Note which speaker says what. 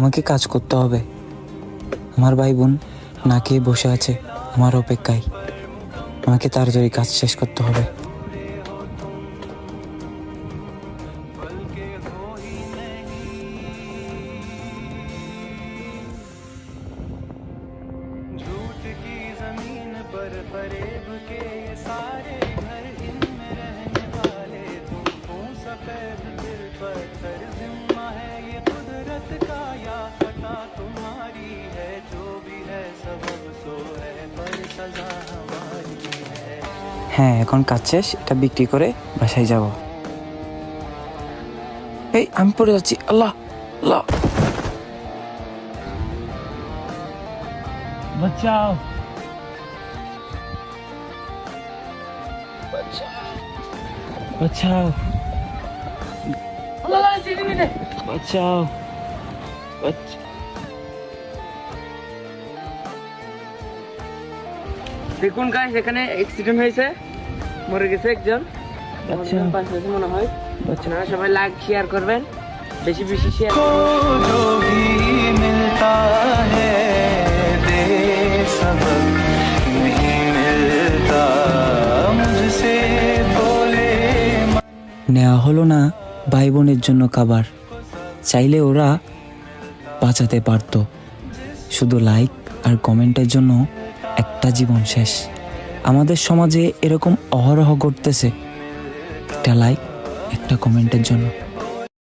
Speaker 1: আমাকে কাজ করতে হবে আমার ভাই বোন না খেয়ে বসে আছে আমার অপেক্ষায় আমাকে তাড়াতাড়ি কাজ শেষ করতে হবে
Speaker 2: झूठ की जमीन पर फरेब के ये सारे घर इनमें रहने वाले तुम हो सफेद दिल पत्थर
Speaker 1: হ্যাঁ এখন কাজ শেষ এটা বিক্রি করে বাসায় যাব। এই আমি পড়ে যাচ্ছি। আল্লাহ আল্লাহ। বাঁচাও। বাঁচাও। বাঁচাও। বাঁচ-
Speaker 3: দেখুন গাইস এখানে অ্যাক্সিডেন্ট হয়েছে। মরে গেছে একজন।
Speaker 1: আচ্ছা।
Speaker 3: মনে হয়।
Speaker 1: আচ্ছা।
Speaker 3: আপনারা সবাই লাইক শেয়ার করবেন। বেশি বেশি শেয়ার
Speaker 1: নেওয়া হলো না ভাই বোনের জন্য খাবার। চাইলে ওরা বাঁচাতে পারত। শুধু লাইক আর কমেন্টের জন্য একটা জীবন শেষ। আমাদের সমাজে এরকম অহরহ ঘটতেছে। একটা লাইক একটা কমেন্টের জন্য।